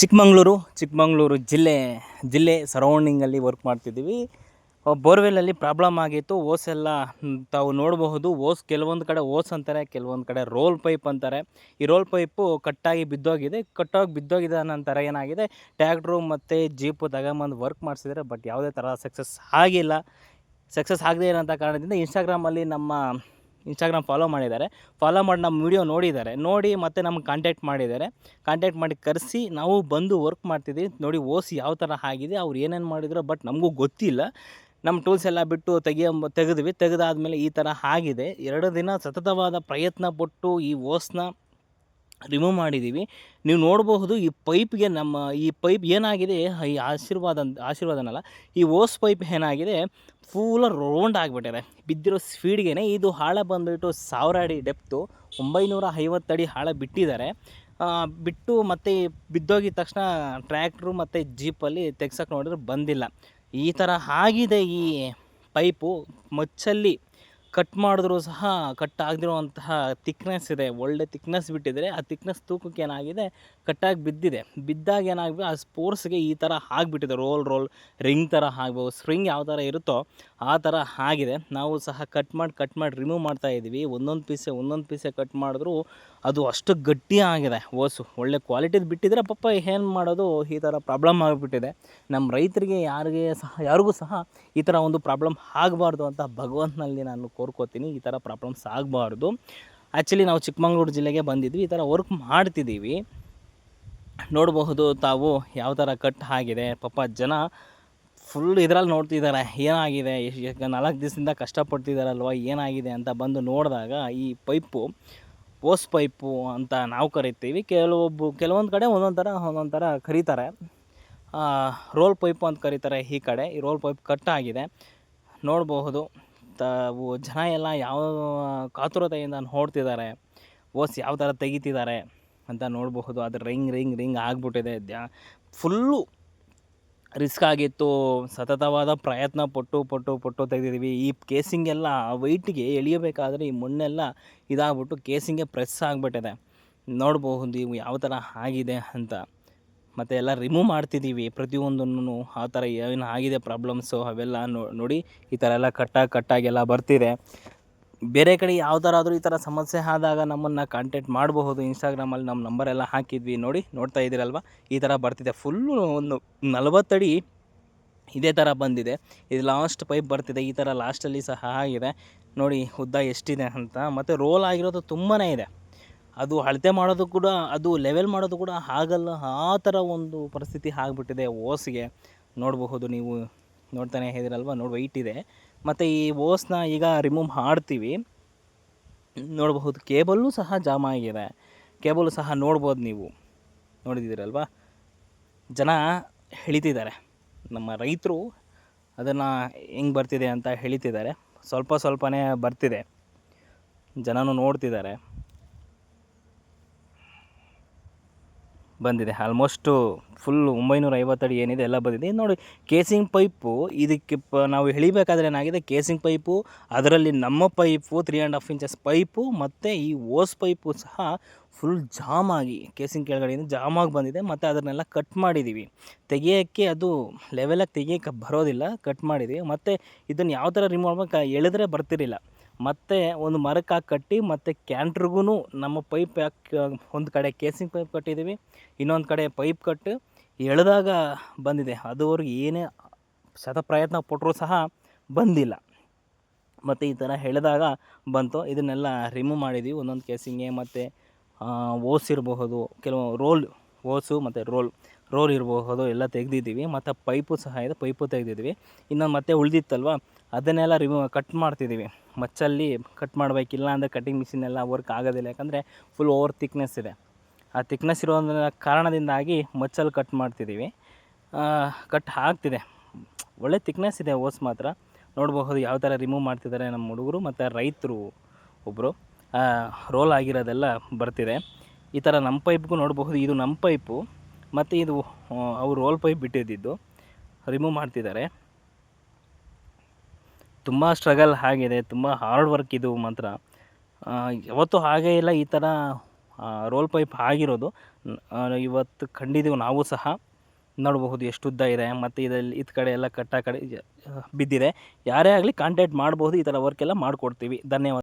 ಚಿಕ್ಕಮಂಗ್ಳೂರು ಚಿಕ್ಕಮಂಗ್ಳೂರು ಜಿಲ್ಲೆ ಜಿಲ್ಲೆ ಸರೌಂಡಿಂಗಲ್ಲಿ ವರ್ಕ್ ಮಾಡ್ತಿದ್ದೀವಿ. ಬೋರ್ವೆಲಲ್ಲಿ ಪ್ರಾಬ್ಲಮ್ ಆಗಿತ್ತು. ಓಸ್ ಎಲ್ಲ ತಾವು ನೋಡಬಹುದು, ಓಸ್ ಕೆಲವೊಂದು ಕಡೆ ಓಸ್ ಅಂತಾರೆ, ಕೆಲವೊಂದು ಕಡೆ ರೋಲ್ ಪೈಪ್ ಅಂತಾರೆ. ಈ ರೋಲ್ ಪೈಪು ಕಟ್ಟಾಗಿ ಬಿದ್ದೋಗಿದೆ. ಕಟ್ಟಾಗಿ ಬಿದ್ದೋಗಿದೆ ನಂತರ ಏನಾಗಿದೆ? ಟ್ಯಾಕ್ಟ್ರು ಮತ್ತು ಜೀಪು ತಗೊಂಬಂದು ವರ್ಕ್ ಮಾಡಿಸಿದರೆ ಬಟ್ ಯಾವುದೇ ಥರ ಸಕ್ಸಸ್ ಆಗಿಲ್ಲ. ಸಕ್ಸಸ್ ಆಗದೇ ಇರೋಂಥ ಕಾರಣದಿಂದ ಇನ್ಸ್ಟಾಗ್ರಾಮಲ್ಲಿ ನಮ್ಮ ಇನ್ಸ್ಟಾಗ್ರಾಮ್ ಫಾಲೋ ಮಾಡಿದ್ದಾರೆ. ಫಾಲೋ ಮಾಡಿ ನಮ್ಮ ವಿಡಿಯೋ ನೋಡಿದ್ದಾರೆ. ನೋಡಿ ಮತ್ತೆ ನಮ್ಗೆ ಕಾಂಟ್ಯಾಕ್ಟ್ ಮಾಡಿದ್ದಾರೆ. ಕಾಂಟ್ಯಾಕ್ಟ್ ಮಾಡಿ ಕರೆಸಿ, ನಾವು ಬಂದು ವರ್ಕ್ ಮಾಡ್ತಿದ್ದೀವಿ. ನೋಡಿ ಓಸಿ ಯಾವ ಥರ ಆಗಿದೆ, ಅವ್ರು ಏನೇನು ಮಾಡಿದ್ರು ಬಟ್ ನಮಗೂ ಗೊತ್ತಿಲ್ಲ. ನಮ್ಮ ಟೂಲ್ಸ್ ಎಲ್ಲ ಬಿಟ್ಟು ತೆಗಿಯೋ ತೆಗೆದ್ವಿ. ತೆಗೆದಾದ್ಮೇಲೆ ಈ ಥರ ಆಗಿದೆ. ಎರಡು ದಿನ ಸತತವಾದ ಪ್ರಯತ್ನ ಪಟ್ಟು ಈ ಓಸ್ನ ರಿಮೂವ್ ಮಾಡಿದ್ದೀವಿ ನೀವು ನೋಡಬಹುದು ಈ ಪೈಪ್ಗೆ ನಮ್ಮ ಈ ಪೈಪ್ ಏನಾಗಿದೆ, ಈ ಆಶೀರ್ವಾದ ಆಶೀರ್ವಾದನಲ್ಲ ಈ ಓಸ್ ಪೈಪ್ ಏನಾಗಿದೆ ಫೂಲ ರೌಂಡ್ ಆಗಿಬಿಟ್ಟಿದೆ. ಬಿದ್ದಿರೋ ಸ್ಪೀಡ್ಗೆ ಇದು ಹಾಳ ಬಂದುಬಿಟ್ಟು ಸಾವಿರ ಅಡಿ ಡೆಪ್ತು ಒಂಬೈನೂರ ಐವತ್ತು ಅಡಿ ಹಾಳ ಬಿಟ್ಟಿದ್ದಾರೆ. ಬಿಟ್ಟು ಮತ್ತೆ ಬಿದ್ದೋಗಿದ ತಕ್ಷಣ ಟ್ರ್ಯಾಕ್ಟ್ರು ಮತ್ತು ಜೀಪಲ್ಲಿ ತೆಗ್ಸೋಕೆ ನೋಡಿದ್ರೆ ಬಂದಿಲ್ಲ. ಈ ಥರ ಆಗಿದೆ ಈ ಪೈಪು, ಮಚ್ಚಲ್ಲಿ ಕಟ್ ಮಾಡಿದ್ರೂ ಸಹ ಕಟ್ ಆಗದಿರುವಂತಹ ತಿಕ್ನೆಸ್ ಇದೆ. ಒಳ್ಳೆ ತಿಕ್ನೆಸ್ ಬಿಟ್ಟಿದ್ರೆ ಆ ತಿಕ್ನೆಸ್ ತೂಕಕ್ಕೆ ಏನಾಗಿದೆ ಕಟ್ಟಾಗಿ ಬಿದ್ದಿದೆ. ಬಿದ್ದಾಗ ಏನಾಗಬೇಕು ಆ ಸ್ಪೋರ್ಟ್ಸ್ಗೆ ಈ ಥರ ಆಗಿಬಿಟ್ಟಿದೆ. ರೋಲ್ ರೋಲ್ ರಿಂಗ್ ಥರ ಆಗ್ಬೋದು. ಸ್ಪ್ರಿಂಗ್ ಯಾವ ಥರ ಇರುತ್ತೋ ಆ ಥರ ಆಗಿದೆ. ನಾವು ಸಹ ಕಟ್ ಮಾಡಿ ಕಟ್ ಮಾಡಿ ರಿಮೂವ್ ಮಾಡ್ತಾ ಇದ್ದೀವಿ. ಒಂದೊಂದು ಪೀಸೆ ಒಂದೊಂದು ಪೀಸೆ ಕಟ್ ಮಾಡಿದ್ರೂ ಅದು ಅಷ್ಟು ಗಟ್ಟಿ ಆಗಿದೆ. ಓಸು, ಒಳ್ಳೆ ಕ್ವಾಲಿಟಿದು ಬಿಟ್ಟಿದ್ರೆ ಪಾಪ ಏನು ಮಾಡೋದು? ಈ ಥರ ಪ್ರಾಬ್ಲಮ್ ಆಗಿಬಿಟ್ಟಿದೆ. ನಮ್ಮ ರೈತರಿಗೆ ಯಾರಿಗೆ ಸಹ, ಯಾರಿಗೂ ಸಹ ಈ ಥರ ಒಂದು ಪ್ರಾಬ್ಲಮ್ ಆಗಬಾರ್ದು ಅಂತ ಭಗವಂತನಲ್ಲಿ ನಾನು ಕೋರ್ಕೋತೀನಿ. ಈ ಥರ ಪ್ರಾಬ್ಲಮ್ಸ್ ಆಗಬಾರ್ದು. ಆ್ಯಕ್ಚುಲಿ ನಾವು ಚಿಕ್ಕಮಂಗ್ಳೂರು ಜಿಲ್ಲೆಗೆ ಬಂದಿದ್ವಿ. ಈ ಥರ ವರ್ಕ್ ಮಾಡ್ತಿದ್ದೀವಿ. ನೋಡಬಹುದು ತಾವು ಯಾವ ಥರ ಕಟ್ ಆಗಿದೆ. ಪಾಪ ಜನ ಫುಲ್ ಇದ್ರಲ್ಲಿ ನೋಡ್ತಿದ್ದಾರೆ. ಏನಾಗಿದೆ? ಎಷ್ಟು ನಾಲ್ಕು ದಿವಸದಿಂದ ಕಷ್ಟಪಡ್ತಿದ್ದಾರಲ್ವ ಏನಾಗಿದೆ ಅಂತ ಬಂದು ನೋಡಿದಾಗ ಈ ಪೈಪು ಓಸ್ ಪೈಪು ಅಂತ ನಾವು ಕರಿತೀವಿ. ಕೆಲವೊಬ್ಬ, ಕೆಲವೊಂದು ಕಡೆ ಒಂದೊಂದು ಥರ ಒಂದೊಂದು ಥರ ಕರೀತಾರೆ. ರೋಲ್ ಪೈಪು ಅಂತ ಕರೀತಾರೆ ಈ ಕಡೆ. ಈ ರೋಲ್ ಪೈಪ್ ಕಟ್ ಆಗಿದೆ. ನೋಡಬಹುದು ತಾವು ಜನ ಎಲ್ಲ ಯಾವ ಕಾತುರತೆಯಿಂದ ನೋಡ್ತಿದ್ದಾರೆ. ಓಸ್ ಯಾವ ಥರ ತೆಗಿತಿದ್ದಾರೆ. ಅಂತ ನೋಡಬಹುದು. ಅದು ರಿಂಗ್ ರಿಂಗ್ ರಿಂಗ್ ಆಗಿಬಿಟ್ಟಿದೆ. ಫುಲ್ಲು ರಿಸ್ಕ್ ಆಗಿತ್ತು. ಸತತವಾದ ಪ್ರಯತ್ನ ಪಟ್ಟು ಪಟ್ಟು ಪಟ್ಟು ತೆಗೆದಿದ್ದೀವಿ. ಈ ಕೇಸಿಂಗೆಲ್ಲ ವೈಟಿಗೆ ಎಳಿಯಬೇಕಾದ್ರೆ ಈ ಮಣ್ಣೆಲ್ಲ ಇದಾಗ್ಬಿಟ್ಟು ಕೇಸಿಂಗೆ ಪ್ರೆಸ್ ಆಗಿಬಿಟ್ಟಿದೆ. ನೋಡಬಹುದು ಇವು ಯಾವ ಥರ ಆಗಿದೆ ಅಂತ. ಮತ್ತು ಎಲ್ಲ ರಿಮೂವ್ ಮಾಡ್ತಿದ್ದೀವಿ. ಪ್ರತಿಯೊಂದನ್ನು ಆ ಥರ ಏನು ಆಗಿದೆ ಪ್ರಾಬ್ಲಮ್ಸು ಅವೆಲ್ಲ ನೋಡಿ, ಈ ಥರ ಎಲ್ಲ ಕಟ್ಟಾಗಿ ಕಟ್ಟಾಗೆಲ್ಲ ಬರ್ತಿದೆ. ಬೇರೆ ಕಡೆ ಯಾವ ಥರ ಆದರೂ ಈ ಥರ ಸಮಸ್ಯೆ ಆದಾಗ ನಮ್ಮನ್ನು ಕಾಂಟ್ಯಾಕ್ಟ್ ಮಾಡಬಹುದು. ಇನ್ಸ್ಟಾಗ್ರಾಮಲ್ಲಿ ನಮ್ಮ ನಂಬರೆಲ್ಲ ಹಾಕಿದ್ವಿ. ನೋಡಿ, ನೋಡ್ತಾ ಇದ್ದೀರಲ್ವ? ಈ ಥರ ಬರ್ತಿದೆ. ಫುಲ್ಲು ಒಂದು ನಲವತ್ತಡಿ ಇದೇ ಥರ ಬಂದಿದೆ. ಇದು ಲಾಸ್ಟ್ ಪೈಪ್ ಬರ್ತಿದೆ. ಈ ಥರ ಲಾಸ್ಟಲ್ಲಿ ಸಹ ಆಗಿದೆ. ನೋಡಿ, ಉದ್ದ ಎಷ್ಟಿದೆ ಅಂತ. ಮತ್ತು ರೋಲ್ ಆಗಿರೋದು ತುಂಬಾ ಇದೆ. ಅದು ಅಳತೆ ಮಾಡೋದು ಕೂಡ, ಅದು ಲೆವೆಲ್ ಮಾಡೋದು ಕೂಡ ಆಗಲ್ಲ. ಆ ಥರ ಒಂದು ಪರಿಸ್ಥಿತಿ ಆಗ್ಬಿಟ್ಟಿದೆ ಓಸ್ಗೆ. ನೋಡಬಹುದು ನೀವು. ನೋಡ್ತಾನೆ ಇದ್ದೀರಲ್ವ? ನೋಡಿ ವೈಟ್ ಇದೆ. ಮತ್ತು ಈ ಓಸ್ನ ಈಗ ರಿಮೂವ್ ಮಾಡ್ತೀವಿ. ನೋಡಬಹುದು, ಕೇಬಲ್ಲು ಸಹ ಜಾಮ್ ಆಗಿದೆ. ಕೇಬಲ್ಲು ಸಹ ನೋಡ್ಬೋದು ನೀವು. ನೋಡಿದ್ದೀರಲ್ವ? ಜನ ಹೇಳಿತಿದ್ದಾರೆ. ನಮ್ಮ ರೈತರು ಅದನ್ನು ಹೆಂಗೆ ಬರ್ತಿದೆ ಅಂತ ಹೇಳಿತಿದ್ದಾರೆ. ಸ್ವಲ್ಪ ಸ್ವಲ್ಪನೇ ಬರ್ತಿದೆ. ಜನನೂ ನೋಡ್ತಿದ್ದಾರೆ. ಬಂದಿದೆ. ಆಲ್ಮೋಸ್ಟು ಫುಲ್ ಒಂಬೈನೂರ ಐವತ್ತಡಿ ಏನಿದೆ ಎಲ್ಲ ಬಂದಿದೆ. ನೋಡಿ ಕೇಸಿಂಗ್ ಪೈಪು ಇದಕ್ಕೆ ಪ, ನಾವು ಎಳಿಬೇಕಾದ್ರೆ ಏನಾಗಿದೆ? ಕೇಸಿಂಗ್ ಪೈಪು ಅದರಲ್ಲಿ ನಮ್ಮ pipe three and half inches pipe ಮತ್ತು ಈ ಓಸ್ ಪೈಪು ಸಹ ಫುಲ್ ಜಾಮ್ ಆಗಿ ಕೇಸಿಂಗ್ ಕೆಳಗಡೆಯಿಂದ ಜಾಮ್ ಆಗಿ ಬಂದಿದೆ. ಮತ್ತು ಅದನ್ನೆಲ್ಲ ಕಟ್ ಮಾಡಿದ್ದೀವಿ ತೆಗಿಯೋಕ್ಕೆ ಅದು ಲೆವೆಲಾಗಿ ತೆಗಿಯೋಕ್ಕೆ ಬರೋದಿಲ್ಲ. ಕಟ್ ಮಾಡಿದ್ದೀವಿ ಮತ್ತು ಇದನ್ನು ಯಾವ ಥರ ರಿಮೂವ್ ಮಾಡ್ಬೇಕು? ಎಳೆದ್ರೆ ಬರ್ತಿರಲಿಲ್ಲ. ಮತ್ತು ಒಂದು ಮರಕ್ಕೆ ಹಾಕಿ ಕಟ್ಟಿ, ಮತ್ತು ಕ್ಯಾಂಟ್ರಿಗೂ ನಮ್ಮ ಪೈಪ್ ಯಾಕೆ ಒಂದು ಕಡೆ ಕೇಸಿಂಗ್ ಪೈಪ್ ಕಟ್ಟಿದ್ದೀವಿ ಇನ್ನೊಂದು ಕಡೆ ಪೈಪ್ ಕಟ್ಟು ಎಳೆದಾಗ ಬಂದಿದೆ. ಅದುವರೆಗೆ ಏನೇ ಶತ ಪ್ರಯತ್ನ ಪಟ್ಟರೂ ಸಹ ಬಂದಿಲ್ಲ. ಮತ್ತು ಈ ಥರ ಎಳೆದಾಗ ಬಂತು. ಇದನ್ನೆಲ್ಲ ರಿಮೂವ್ ಮಾಡಿದ್ವಿ. ಒಂದೊಂದು ಕೇಸಿಂಗೆ ಮತ್ತು ಓಸ್ ಇರಬಹುದು, ಕೆಲವು ರೋಲ್ ಓಸು ಮತ್ತು ರೋಲ್ ರೋಲ್ ಇರಬಹುದು, ಎಲ್ಲ ತೆಗೆದಿದ್ದೀವಿ. ಮತ್ತು ಪೈಪು ಸಹ ಇದೆ. ಪೈಪು ತೆಗೆದಿದ್ವಿ ಇನ್ನೊಂದು ಮತ್ತೆ ಉಳಿದಿತ್ತಲ್ವ? ಅದನ್ನೆಲ್ಲ ರಿಮೂವ್ ಕಟ್ ಮಾಡ್ತಿದ್ದೀವಿ. ಮಚ್ಚಲ್ಲಿ ಕಟ್ ಮಾಡಬೇಕಿಲ್ಲ ಅಂದರೆ ಕಟಿಂಗ್ ಮಿಷಿನ್ ಎಲ್ಲ ವರ್ಕ್ ಆಗೋದಿಲ್ಲ, ಯಾಕಂದರೆ ಫುಲ್ ಓವರ್ ತಿಕ್ನೆಸ್ ಇದೆ. ಆ ತಿಕ್ನೆಸ್ ಇರೋ ಕಾರಣದಿಂದಾಗಿ ಮಚ್ಚಲ್ಲಿ ಕಟ್ ಮಾಡ್ತಿದ್ದೀವಿ. ಕಟ್ ಆಗ್ತಿದೆ. ಒಳ್ಳೆ ತಿಕ್ನೆಸ್ ಇದೆ ಓಸ್ ಮಾತ್ರ. ನೋಡಬಹುದು ಯಾವ ಥರ ರಿಮೂವ್ ಮಾಡ್ತಿದ್ದಾರೆ ನಮ್ಮ ಹುಡುಗರು ಮತ್ತು ರೈತರು ಒಬ್ಬರು ರೋಲ್ ಆಗಿರೋದೆಲ್ಲ ಬರ್ತಿದೆ. ಈ ಥರ ನಮ್ಮ ಪೈಪ್ಗೂ ನೋಡಬಹುದು ಇದು ನಮ್ಮ ಪೈಪು ಮತ್ತು ಇದು ಅವ್ರು ರೋಲ್ ಪೈಪ್ ಬಿಟ್ಟಿದ್ದಿದ್ದು ರಿಮೂವ್ ಮಾಡ್ತಿದ್ದಾರೆ. ತುಂಬ ಸ್ಟ್ರಗಲ್ ಆಗಿದೆ, ತುಂಬ ಹಾರ್ಡ್ ವರ್ಕ್ ಇದು ಮಾತ್ರ. ಯಾವತ್ತು ಹಾಗೇ ಇಲ್ಲ, ಈ ಥರ ರೋಲ್ ಪೈಪ್ ಆಗಿರೋದು. ಇವತ್ತು ಕಂಡಿದ್ದೀವಿ ನಾವು ಸಹ ನೋಡಬಹುದು ಎಷ್ಟು ಉದ್ದ ಇದೆ, ಮತ್ತು ಇದರಲ್ಲಿ, ಇದ್ ಕಡೆ ಎಲ್ಲ ಕಟ್ಟ ಕಡೆ, ಬಿದ್ದಿದೆ. ಯಾರೇ ಆಗಲಿ ಕಾಂಟ್ಯಾಕ್ಟ್ ಮಾಡಬಹುದು, ಈ ಥರ ವರ್ಕೆಲ್ಲ ಮಾಡಿಕೊಡ್ತೀವಿ. ಧನ್ಯವಾದ.